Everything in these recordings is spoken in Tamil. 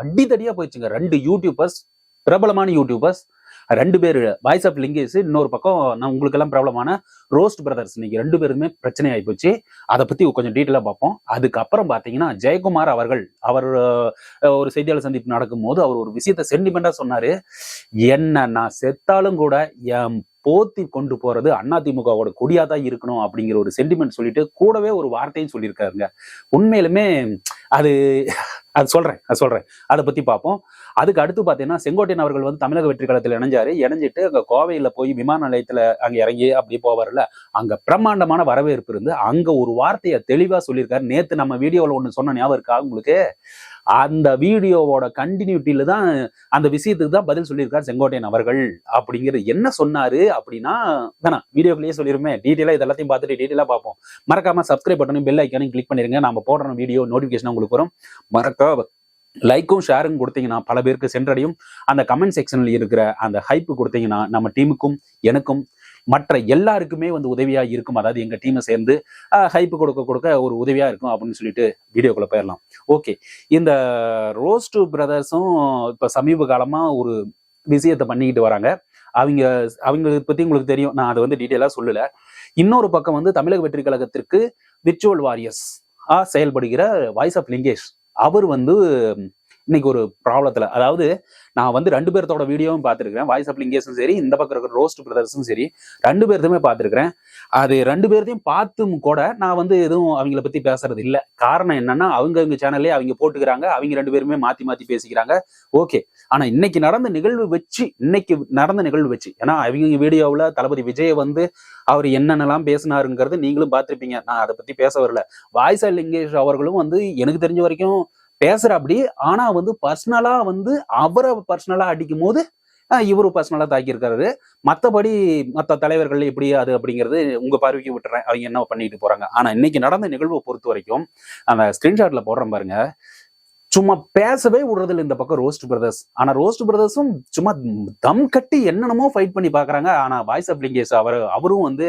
அடிதடியா போயிடுச்சுங்க. ரெண்டு யூடியூபர்ஸ் பிரபலமான யூடியூபர்ஸ் ரெண்டு பேர் வாய்ஸ் ஆஃப் லிங்கேஸ் இன்னொரு பக்கம் நான் உங்களுக்கு எல்லாம் பிரபலமான ரோஸ்ட் பிரதர்ஸ் இன்னைக்கு ரெண்டு பேருமே பிரச்சனை ஆகி போச்சு அதை பத்தி கொஞ்சம் டீட்டெயிலாக பார்ப்போம். அதுக்கப்புறம் பார்த்தீங்கன்னா ஜெயக்குமார் அவர்கள் அவர் ஒரு செய்தியாளர் சந்திப்பு நடக்கும்போது அவர் ஒரு விஷயத்த சென்டிமெண்டா சொன்னாரு. என்ன நான் செத்தாலும் கூட என் போத்தி கொண்டு போறது அதிமுகவோட கொடியா தான் இருக்கணும் அப்படிங்கிற ஒரு சென்டிமெண்ட் சொல்லிட்டு கூடவே ஒரு வார்த்தையும் சொல்லியிருக்காருங்க. உண்மையிலுமே அது அது சொல்றேன் அது சொல்றேன். அதை பத்தி பார்ப்போம். அதுக்கு அடுத்து பார்த்தீங்கன்னா செங்கோட்டையன் அவர்கள் வந்து தமிழக வெற்றி களத்தில் இணைஞ்சாரு. இணைஞ்சிட்டு அங்கே கோவையில் போய் விமான நிலையத்தில் அங்க இறங்கி அப்படி போவார்ல அங்க பிரம்மாண்டமான வரவேற்பு இருந்து அங்க ஒரு வார்த்தையை தெளிவா சொல்லியிருக்காரு. நேத்து நம்ம வீடியோவில் ஒன்று சொன்ன ஞாபகம் இருக்கா உங்களுக்கு? அந்த வீடியோவோட கண்டினியூட்டியில் தான் அந்த விஷயத்துக்கு தான் பதில் சொல்லியிருக்கார் செங்கோட்டையன் அவர்கள். அப்படிங்கிறது என்ன சொன்னார் அப்படின்னா வேணாம் வீடியோக்குள்ளேயே சொல்லிருமே. டீட்டெயிலாக இதெல்லாத்தையும் பார்த்துட்டு டீட்டெயிலாக பார்ப்போம். மறக்காம சப்ஸ்கிரைப் பட்டனும் பெல் ஐக்கானும் கிளிக் பண்ணிடுங்க நம்ம போடுற வீடியோ நோட்டிஃபிகேஷன் உங்களுக்கு வரும். மறக்காம லைக்கும் ஷேரும் கொடுத்தீங்கன்னா பல பேருக்கு சென்றடையும். அந்த கமெண்ட் செக்ஷனில் இருக்கிற அந்த ஹைப் கொடுத்தீங்கன்னா நம்ம டீமுக்கும் எனக்கும் மற்ற எல்லாருக்குமே வந்து உதவியா இருக்கும். அதாவது எங்க டீமை சேர்ந்து ஹைப் கொடுக்க கொடுக்க ஒரு உதவியா இருக்கும் அப்படின்னு சொல்லிட்டு வீடியோக்குள்ள போயிடலாம். ஓகே இந்த ரோஸ்டு பிரதர்ஸும் இப்ப சமீப காலமா ஒரு விஷயத்தை பண்ணிக்கிட்டு வராங்க. அவங்க அவங்க பத்தி உங்களுக்கு தெரியும். நான் அதை வந்து டீட்டெயிலாக சொல்லல. இன்னொரு பக்கம் வந்து தமிழக வெற்றி கழகத்திற்கு விர்ச்சுவல் வாரியர்ஸ் செயல்படுகிற வாய்ஸ் ஆஃப் லிங்கேஷ். அவர் வந்து இன்னைக்கு ஒரு ப்ராப்ளத்தில் அதாவது நான் வந்து ரெண்டு பேர்த்தோட வீடியோவும் பார்த்துருக்கிறேன். வாய்ஸ் ஆஃப் லிங்கேஷும் சரி இந்த பக்கம் இருக்கிற ரோஸ்ட் பிரதர்ஸும் சரி ரெண்டு பேர்த்துமே பார்த்துருக்கிறேன். அது ரெண்டு பேர்த்தையும் பார்த்தும் கூட நான் வந்து எதுவும் அவங்கள பற்றி பேசுறது இல்லை. காரணம் என்னன்னா அவங்க அவங்க சேனல்லே அவங்க போட்டுக்கிறாங்க அவங்க ரெண்டு பேருமே மாற்றி மாற்றி பேசிக்கிறாங்க. ஓகே ஆனால் இன்னைக்கு நடந்த நிகழ்வு வச்சு இன்னைக்கு நடந்த நிகழ்வு வச்சு ஏன்னா அவங்க வீடியோவில் தளபதி விஜய் வந்து அவர் என்னென்னலாம் பேசினாருங்கிறது நீங்களும் பார்த்துருப்பீங்க. நான் அதை பற்றி பேச வரல. வாய்ஸ் ஆஃப் லிங்கேஷ் அவர்களும் வந்து எனக்கு தெரிஞ்ச வரைக்கும் பேசுற அப்படி ஆனா வந்து பர்சனலா வந்து அவரை பர்சனலா அடிக்கும் போது இவரு பர்சனலா தாக்கியிருக்காரு. மற்றபடி மற்ற தலைவர்கள் எப்படி அது அப்படிங்கிறது உங்க பார்வைக்கு விட்டுறேன். அவங்க என்ன பண்ணிட்டு போறாங்க? ஆனா இன்னைக்கு நடந்த நிகழ்வை பொறுத்த வரைக்கும் அந்த ஸ்கிரீன்ஷாட்ல போடுறேன் பாருங்க. சும்மா பேசவே விடுறதில்ல இந்த பக்கம் ரோஸ்ட் பிரதர்ஸ் ஆனா ரோஸ்ட் பிரதர்ஸும் சும்மா தம் கட்டி என்னென்னமோ ஃபைட் பண்ணி பாக்குறாங்க. ஆனா வாய்ஸ் ஆஃப் லிங்கேஷ் அவர் அவரும் வந்து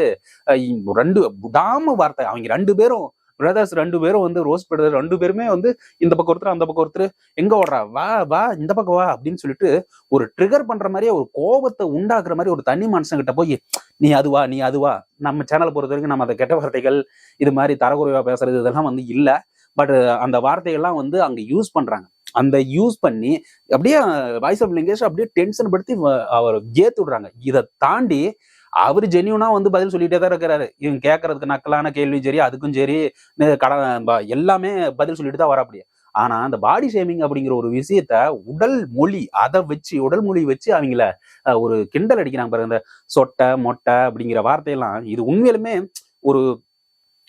ரெண்டு விடாம வார்த்தை அவங்க ரெண்டு பேரும் பிரதர்ஸ் ரெண்டு பேரும் வந்து ரோஸ் பிரதர் ரெண்டு பேருமே வந்து இந்த பக்கம் ஒருத்தர் அந்த பக்கம் ஒருத்தர் எங்க ஓடுறா? வா வா இந்த பக்கம் வா அப்படின்னு சொல்லிட்டு ஒரு ட்ரிகர் பண்ற மாதிரியே ஒரு கோபத்தை உண்டாக்குற மாதிரி ஒரு தனி மனுஷங்கிட்ட போய் நீ அதுவா நீ அதுவா நம்ம சேனலை பொறுத்த வரைக்கும் நம்ம அந்த கெட்ட வார்த்தைகள் இது மாதிரி தரக்குறைவா பேசுறது இதெல்லாம் வந்து இல்லை. பட் அந்த வார்த்தைகள்லாம் வந்து அங்க யூஸ் பண்றாங்க. அந்த யூஸ் பண்ணி அப்படியே வாய்ஸ் ஆஃப் லிங்கேஷ் அப்படியே டென்ஷன் படுத்தி அவர் ஏத்து விடுறாங்க இதை தாண்டி அவர் ஜென்யூனா வந்து பதில் சொல்லிட்டே தான் இருக்கிறாரு. இவங்க கேட்கறதுக்கு நக்கலான கேள்வியும் சரி அதுக்கும் சரி நெ- கட எல்லாமே பதில் சொல்லிட்டு தான் வரப்படியே ஆனா அந்த பாடி ஷேமிங் அப்படிங்கிற ஒரு விஷயத்த உடல் மொழி அதை வச்சு உடல் மொழி வச்சு அவங்கள ஒரு கிண்டல் அடிக்கிறாங்க பாருங்க. இந்த சொட்டை மொட்டை அப்படிங்கிற வார்த்தையெல்லாம் இது உண்மையிலுமே ஒரு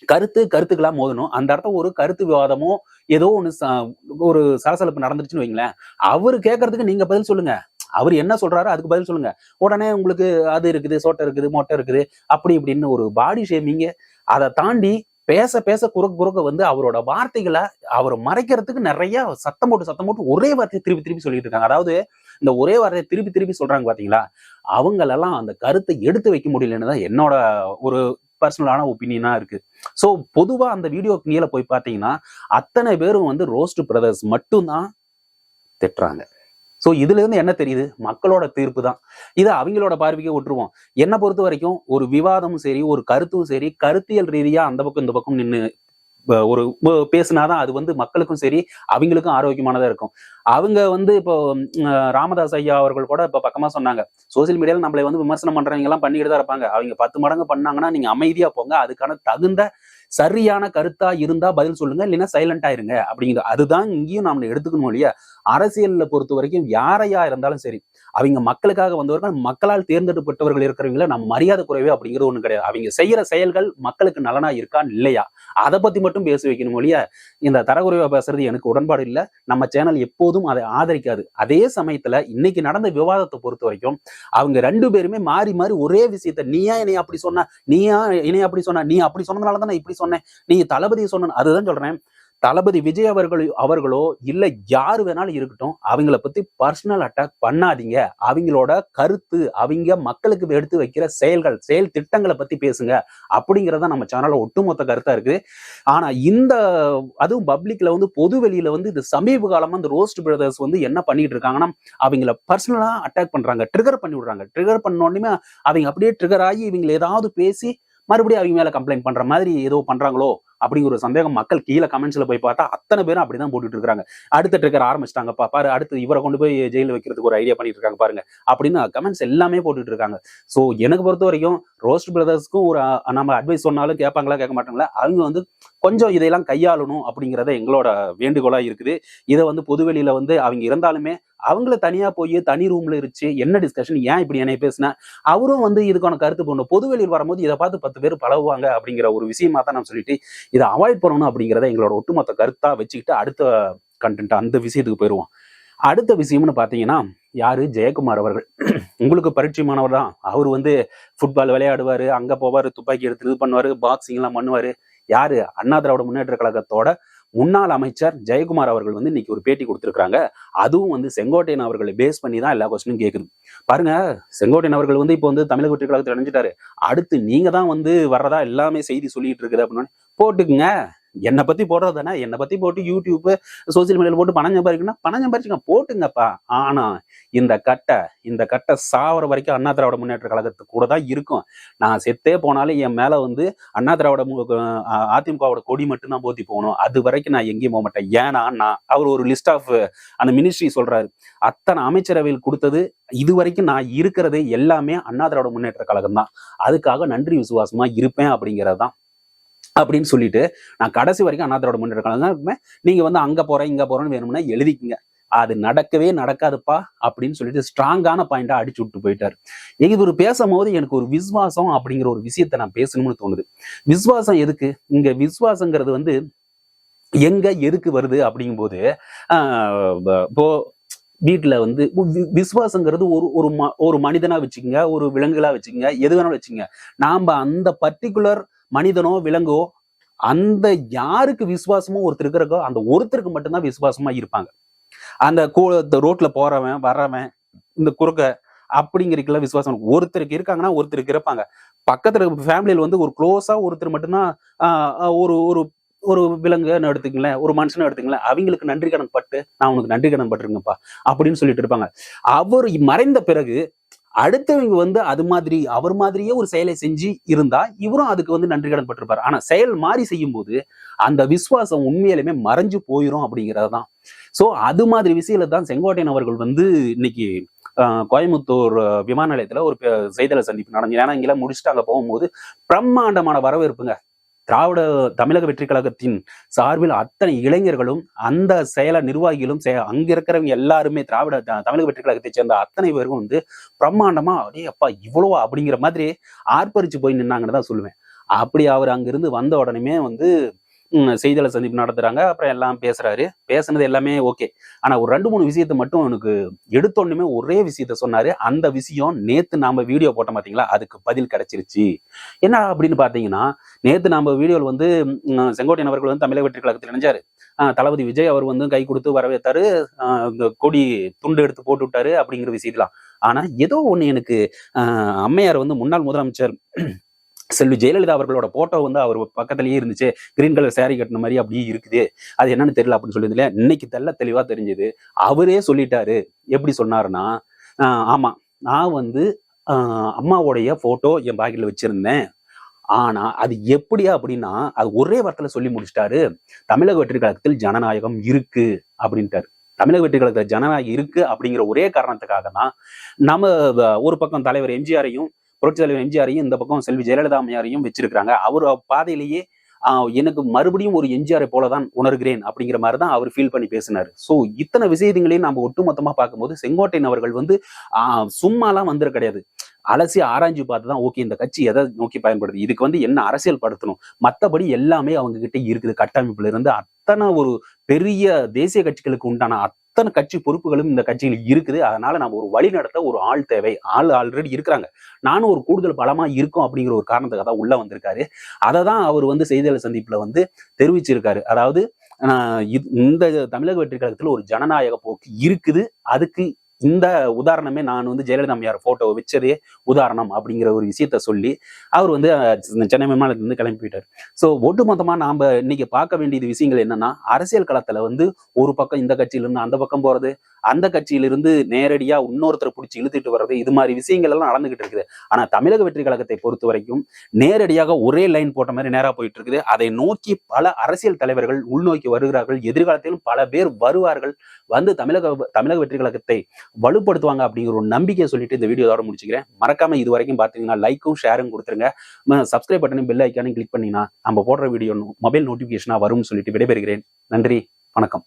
கருத்து கருத்துக்களா மோதணும். அந்த இடத்த ஒரு கருத்து விவாதமோ ஏதோ ஒன்று ச- ஒரு சலசலப்பு நடந்துருச்சுன்னு வைங்களேன் அவர் கேட்கறதுக்கு நீங்க பதில் சொல்லுங்க. அவர் என்ன சொல்றாரோ அதுக்கு பதில் சொல்லுங்க. உடனே உங்களுக்கு அது இருக்குது சோட்டை இருக்குது மொட்டை இருக்குது அப்படி இப்படின்னு ஒரு பாடி ஷேமிங்க அதை தாண்டி பேச பேச குறுக்க குறுக்க வந்து அவரோட வார்த்தைகளை அவர் மறைக்கிறதுக்கு நிறைய சத்தம் போட்டு சத்தம் போட்டு ஒரே வார்த்தையை திருப்பி திருப்பி சொல்லிட்டு இருக்காங்க. அதாவது இந்த ஒரே வார்த்தையை திருப்பி திருப்பி சொல்றாங்க பாத்தீங்களா? அவங்களெல்லாம் அந்த கருத்தை எடுத்து வைக்க முடியலன்னு தான் என்னோட ஒரு பர்சனலான ஒப்பீனியனா இருக்கு. ஸோ பொதுவா அந்த வீடியோ கீழே போய் பார்த்தீங்கன்னா அத்தனை பேரும் வந்து ரோஸ்ட் பிரதர்ஸ் மட்டும்தான் திட்டுறாங்க. ஸோ இதுல இருந்து என்ன தெரியுது? மக்களோட தீர்ப்பு தான் இதை அவங்களோட பார்வைக்கு விட்டுருவோம் என்னை பொறுத்த வரைக்கும் ஒரு விவாதமும் சரி ஒரு கருத்தும் சரி கருத்தியல் ரீதியா அந்த பக்கம் இந்த பக்கம் நின்று ஒரு பேசினாதான் பேசுனாதான் அது வந்து மக்களுக்கும் சரி அவங்களுக்கும் ஆரோக்கியமானதா இருக்கும். அவங்க வந்து இப்போ ராமதாஸ் ஐயா அவர்கள் கூட இப்ப பக்கமா சொன்னாங்க. சோசியல் மீடியால நம்மளை வந்து விமர்சனம் பண்றவங்க எல்லாம் பண்ணிக்கிட்டு தான் இருப்பாங்க. அவங்க பத்து மடங்கு பண்ணாங்கன்னா நீங்க அமைதியா போங்க. அதுக்கான தகுந்த சரியான கருத்தா இருந்தா பதில் சொல்லுங்க இல்லைன்னா சைலண்டா இருங்க அப்படிங்கிறது அதுதான் இங்கேயும் நாம எடுத்துக்கணும் இல்லையா? அரசியல்ல பொறுத்த வரைக்கும் யாரையா இருந்தாலும் சரி அவங்க மக்களுக்காக வந்தவர்கள் மக்களால் தேர்ந்தெடுக்கப்பட்டவர்கள் இருக்கிறவங்கள நம்ம மரியாதை குறைவே அப்படிங்கிறது ஒண்ணு கிடையாது. அவங்க செய்யற செயல்கள் மக்களுக்கு நலனா இருக்கா இல்லையா? அதை பத்தி மட்டும் பேச வைக்கணும் இல்லையா? இந்த தரக்குறைவா பேசுறது எனக்கு உடன்பாடு இல்லை. நம்ம சேனல் எப்போதும் அதை ஆதரிக்காது. அதே சமயத்துல இன்னைக்கு நடந்த விவாதத்தை பொறுத்த வரைக்கும் அவங்க ரெண்டு பேருமே மாறி மாறி ஒரே விஷயத்த நீயா என்னைய அப்படி சொன்ன நீயா என்னைய அப்படி சொன்ன நீ அப்படி சொன்னதுனால தான் இப்படி சொன்னேன். நீங்க தளபதி சொன்ன அதுதான் சொல்றேன். தளபதி விஜய் அவர்கள் அவர்களோ இல்ல யாரு வேணாலும் இருக்கட்டும் அவங்கள பத்தி பர்சனல் அட்டாக் பண்ணாதீங்க. அவங்களோட கருத்து அவங்க மக்களுக்கு எடுத்து வைக்கிற செயல்கள் செயல் திட்டங்களை பத்தி பேசுங்க. அப்படிங்கிறத நம்ம சேனல்ல ஒட்டுமொத்த கருத்தா இருக்கு ஆனா இந்த அதுவும் பப்ளிக்ல வந்து பொது வெளியில வந்து இது சமீப காலமா இந்த ரோஸ்ட் பிரதர்ஸ் வந்து என்ன பண்ணிட்டு இருக்காங்கன்னா அவங்கள பர்சனலா அட்டாக் பண்றாங்க. ட்ரிகர் பண்ணி விடுறாங்க. ட்ரிகர் பண்ண உடனே அவங்க அப்படியே ட்ரிகர் ஆகி இவங்க ஏதாவது பேசி மறுபடியும் அவங்க மேல கம்ப்ளைண்ட் பண்ற மாதிரி ஏதோ பண்றாங்களோ அப்படிங்கிற ஒரு சந்தேகம் மக்கள் கீழே கமெண்ட்ஸ்ல போய் பார்த்தா அத்தனை பேரும் அப்படிதான் போட்டுட்டு இருக்காங்க அடுத்த ட்ரிக்கர் ஆரம்பிச்சிட்டாங்கப்பா. பாரு அடுத்து இவரை கொண்டு போய் ஜெயில வைக்கிறதுக்கு ஒரு ஐடியா பண்ணிட்டு இருக்காங்க பாருங்க. அப்படின்னு கமெண்ட்ஸ் எல்லாமே போட்டுட்டு இருக்காங்க. ஸோ எனக்கு பொறுத்த வரைக்கும் ரோஸ்ட் பிரதர்ஸ்க்கும் ஒரு நம்ம அட்வைஸ் சொன்னாலும் கேட்பாங்களா கேட்க மாட்டாங்களா? அவங்க வந்து கொஞ்சம் இதையெல்லாம் கையாளணும் அப்படிங்கிறத எங்களோட வேண்டுகோளாக இருக்குது. இதை வந்து பொதுவெளியில் வந்து அவங்க இருந்தாலுமே அவங்கள தனியா போய் தனி ரூம்ல இருச்சு என்ன டிஸ்கஷன் ஏன் இப்படி என்னை பேசினேன் அவரும் வந்து இதுக்கான கருத்து போடணும். பொதுவெளியில் வரும்போது இதை பார்த்து பத்து பேர் பழகுவாங்க அப்படிங்கிற ஒரு விஷயமா தான் நான் சொல்லிட்டு இதை அவாய்ட் பண்ணணும் அப்படிங்கிறத எங்களோட ஒட்டுமொத்த கருத்தா வச்சுக்கிட்டு அடுத்த கண்டென்ட் அந்த விஷயத்துக்கு போயிடுவோம் அடுத்த விஷயம்னு பார்த்தீங்கன்னா யாரு? ஜெயக்குமார் அவர்கள். உங்களுக்கு பரிச்சயமானவர் தான். அவர் வந்து ஃபுட்பால் விளையாடுவார் அங்கே போவார் துப்பாக்கி எடுத்து இது பண்ணுவார் பாக்ஸிங்லாம் பண்ணுவார். யாரு? அண்ணா திராவிட முன்னேற்ற கழகத்தோட முன்னாள் அமைச்சர் ஜெயக்குமார் அவர்கள் வந்து இன்னைக்கு ஒரு பேட்டி கொடுத்துருக்காங்க அதுவும் வந்து செங்கோட்டையன் அவர்களை பேஸ் பண்ணி தான் எல்லா கொஸ்டினும் கேட்குது பாருங்க செங்கோட்டையன் அவர்கள் வந்து இப்போ வந்து தமிழக வெற்றி கழகத்தில் இணைஞ்சிட்டாரு. அடுத்து நீங்க தான் வந்து வர்றதா எல்லாமே செய்தி சொல்லிட்டு இருக்குது அப்படின்னு. போட்டுக்குங்க. என்னை பத்தி போடுறது தானே? என்னை பத்தி போட்டு யூடியூப் சோசியல் மீடியால போட்டு பணம் சம்பாதிக்கணும்னா பணம் சம்பாதிச்சுங்க போட்டுங்கப்பா. ஆனா இந்த கட்டை இந்த கட்டை சாவர வரைக்கும் அண்ணா திராவிட முன்னேற்ற கழகத்துக்கு கூட தான் இருக்கும். நான் செத்தே போனாலும் என் மேல வந்து அண்ணா திராவிட மு- அதிமுகவோட கொடி மட்டும்தான் போத்தி போகணும். அது வரைக்கும் நான் எங்கேயும் போக மாட்டேன். ஏன்னா நான் அவர் ஒரு லிஸ்ட் ஆஃப் அந்த மினிஸ்ட்ரி சொல்றாரு. அத்தனை அமைச்சரவையில் கொடுத்தது இது வரைக்கும் நான் இருக்கிறது எல்லாமே அண்ணா திராவிட முன்னேற்ற கழகம் தான் அதுக்காக நன்றி விசுவாசமா இருப்பேன் அப்படிங்கிறது தான் அப்படின்னு சொல்லிட்டு நான் கடைசி வரைக்கும் அண்ணா திராவிட முன்னேற்ற கழகம் தான் நீங்க வந்து அங்க போறேன் இங்க போறேன்னு வேணும்னா எழுதிக்கங்க. அது நடக்கவே நடக்காதுப்பா அப்படின்னு சொல்லிட்டு ஸ்ட்ராங்கான பாயிண்டா அடிச்சு விட்டு போயிட்டாரு. இவர் பேசும்போது எனக்கு ஒரு விசுவாசம் அப்படிங்கிற ஒரு விஷயத்த நான் பேசணும்னு தோணுது. விசுவாசம் எதுக்கு? இங்க விசுவாசங்கிறது வந்து எங்க எதுக்கு வருது அப்படிங்கும்போது இப்போ வீட்டில் வந்து வி- விசுவாசங்கிறது ஒரு ஒரு ம- ஒரு மனிதனாக வச்சுக்கோங்க ஒரு விலங்குகளாக வச்சுக்கோங்க எது வேணாலும் வச்சுக்கோங்க. நாம் அந்த பர்டிகுலர் மனிதனோ விலங்கோ அந்த யாருக்கு விசுவாசமோ ஒருத்தர் இருக்கிறக்கோ அந்த ஒருத்தருக்கு மட்டும்தான் விசுவாசமா இருப்பாங்க. அந்த கோ இந்த ரோட்ல போறவன் வர்றவன் இந்த குறுக்க அப்படிங்கிறதுக்கெல்லாம் விசுவாசம் ஒருத்தருக்கு இருக்காங்கன்னா ஒருத்தருக்கு இருப்பாங்க. பக்கத்துல ஃபேமிலியில வந்து ஒரு க்ளோஸா ஒருத்தர் மட்டும்தான் ஆஹ் ஒரு ஒரு ஒரு விலங்குன்னு எடுத்துக்கங்களேன் ஒரு மனுஷனை எடுத்துக்கங்களேன் அவங்களுக்கு நன்றி கடன் பட்டு நான் உனக்கு நன்றி கடன் பட்டிருங்கப்பா அப்படின்னு சொல்லிட்டு இருப்பாங்க. அவர் மறைந்த பிறகு அடுத்தவங்க வந்து அது மாதிரி அவர் மாதிரியே ஒரு செயலை செஞ்சு இருந்தா இவரும் அதுக்கு வந்து நன்றி கடன் பட்டிருப்பார். ஆனா செயல் மாறி செய்யும் போது அந்த விசுவாசம் உண்மையிலுமே மறைஞ்சு போயிரும் அப்படிங்கிறது தான் சோ அது மாதிரி விஷயத்துல தான் செங்கோட்டையன் அவர்கள் வந்து இன்னைக்கு ஆஹ், கோயம்புத்தூர் விமான நிலையத்துல ஒரு செய்தியாளர் சந்திப்பு நடந்து. ஏன்னா இங்கெல்லாம் முடிச்சுட்டு அங்க போகும்போது பிரம்மாண்டமான வரவேற்புங்க. திராவிட தமிழக வெற்றி கழகத்தின் சார்பில் அத்தனை இளைஞர்களும் அந்த செயல நிர்வாகிகளும் அங்க இருக்கிறவங்க எல்லாருமே திராவிட தமிழக வெற்றி கழகத்தை சேர்ந்த அத்தனை பேரும் வந்து பிரம்மாண்டமா அப்படியே அப்பா இவ்வளவா? அப்படிங்கிற மாதிரி ஆர்ப்பரிச்சு போய் நின்னாங்கன்னு தான் சொல்லுவேன். அப்படி அவர் அங்கிருந்து வந்த உடனே வந்து செய்தியாளர் சந்திப்பு நடத்துறாங்க. அப்புறம் எல்லாம் பேசுறாரு. பேசுனது எல்லாமே ஓகே. ஆனா ஒரு ரெண்டு மூணு விஷயத்தை மட்டும் எனக்கு எடுத்தோன்னுமே ஒரே விஷயத்த சொன்னாரு. அந்த விஷயம் நேத்து நாம வீடியோ போட்டோம் பாத்தீங்களா? அதுக்கு பதில் கிடைச்சிருச்சு. என்ன அப்படின்னு பாத்தீங்கன்னா நேத்து நாம வீடியோவில் வந்து செங்கோட்டையன் அவர்கள் வந்து தமிழக வெற்றி கழகத்தில் இணைஞ்சாரு. தளபதி விஜய் அவர் வந்து கை கொடுத்து வரவேற்றாரு இந்த கொடி துண்டு எடுத்து போட்டு விட்டாரு அப்படிங்கிற விஷயத்தலாம் ஆனா ஏதோ ஒண்ணு எனக்கு அம்மையார் வந்து முன்னாள் முதலமைச்சர் செல்வி ஜெயலலிதா அவர்களோட போட்டோ வந்து அவர் பக்கத்துலயே இருந்துச்சு. கிரீன் கலர் சாரி கட்டின மாதிரி அப்படியே இருக்குது. அது என்னன்னு தெரியல அப்படின்னு சொல்லி இன்னைக்கு தெல்ல தெளிவா தெரிஞ்சது. அவரே சொல்லிட்டாரு. எப்படி சொன்னாருன்னா ஆமா. நான் வந்து அம்மாவோடைய அம்மாவுடைய போட்டோ என் பாக்கெட்ல வச்சிருந்தேன். ஆனா அது எப்படியா அப்படின்னா அது ஒரே வார்த்தையில சொல்லி முடிச்சிட்டாரு. தமிழக வெற்றி கழகத்தில் ஜனநாயகம் இருக்கு அப்படின்ட்டாரு. தமிழக வெற்றி கழகத்தில் ஜனநாயகம் இருக்கு அப்படிங்கிற ஒரே காரணத்துக்காக தான் நம்ம ஒரு பக்கம் தலைவர் எம்ஜிஆரையும் புரட்சி தலைவர் எம்ஜிஆரையும் இந்த பக்கம் செல்வி ஜெயலலிதா அம்மையாரையும் வச்சிருக்கிறாங்க. அவர் பாதையிலேயே ஆஹ் எனக்கு மறுபடியும் ஒரு எம்ஜிஆரை போலதான் உணர்கிறேன் அப்படிங்கிற மாதிரி தான் அவர் ஃபீல் பண்ணி பேசினார். ஸோ இத்தனை விஷயங்களையும் நம்ம ஒட்டுமொத்தமா பார்க்கும்போது செங்கோட்டையன் அவர்கள் வந்து ஆஹ் சும்மாலாம் வந்துட கிடையாது. அலசி ஆராய்ஞ்சு பார்த்து தான் ஓகே இந்த கட்சி எதை நோக்கி பயன்படுது? இதுக்கு வந்து என்ன அரசியல் படுத்தணும்? மற்றபடி எல்லாமே அவங்க கிட்ட இருக்குது. கட்டமைப்புல இருந்து அத்தனை ஒரு பெரிய தேசிய கட்சிகளுக்கு உண்டான அத்தனை கட்சி பொறுப்புகளும் இந்த கட்சியில் இருக்குது. அதனால நம்ம ஒரு வழி நடத்த ஒரு ஆள் தேவை. ஆள் ஆல்ரெடி இருக்கிறாங்க. நானும் ஒரு கூடுதல் பலமா இருக்கும் அப்படிங்கிற ஒரு காரணத்துக்காக தான் உள்ள வந்திருக்காரு. அதை தான் அவர் வந்து செய்தியாளர் சந்திப்புல வந்து தெரிவிச்சிருக்காரு. அதாவது இந்த தமிழக வெற்றி கழகத்தில் ஒரு ஜனநாயக போக்கு இருக்குது. அதுக்கு இந்த உதாரணமே நான் வந்து ஜெயலலிதா அம்மையார் போட்டோ வச்சதே உதாரணம் அப்படிங்கிற ஒரு விஷயத்த சொல்லி அவர் வந்து சென்னை விமானத்துலேருந்து கிளம்பி போயிட்டார். ஸோ ஒட்டுமொத்தமாக நாம இன்னைக்கு பார்க்க வேண்டியது விஷயங்கள் என்னன்னா அரசியல் களத்துல வந்து ஒரு பக்கம் இந்த கட்சியில இருந்து அந்த பக்கம் போறது அந்த கட்சியிலிருந்து நேரடியா இன்னொருத்தரை பிடிச்சி இழுத்துட்டு வர்றது இது மாதிரி விஷயங்கள் எல்லாம் நடந்துகிட்டு இருக்குது. ஆனா தமிழக வெற்றி கழகத்தை பொறுத்த வரைக்கும் நேரடியாக ஒரே லைன் போட்ட மாதிரி நேரா போயிட்டு இருக்குது. அதை நோக்கி பல அரசியல் தலைவர்கள் உள்நோக்கி வருகிறார்கள். எதிர்காலத்திலும் பல பேர் வருவார்கள். வந்து தமிழக தமிழக வெற்றி கழகத்தை வலுப்படுத்துவாங்க அப்படிங்கிற ஒரு நம்பிக்கையை சொல்லிட்டு இந்த வீடியோவோட முடிச்சுக்கிறேன். மறக்காம இது வரைக்கும் பார்த்தீங்கன்னா லைக்கும் ஷேரும் கொடுத்துருங்க. சப்ஸ்கிரைப் பட்டனும் பெல் ஐக்கானும் கிளிக் பண்ணிங்கன்னா நம்ம போடுற வீடியோ மொபைல் நோட்டிஃபிகேஷனாக வரும்னு சொல்லிட்டு விடைபெறுகிறேன். நன்றி வணக்கம்.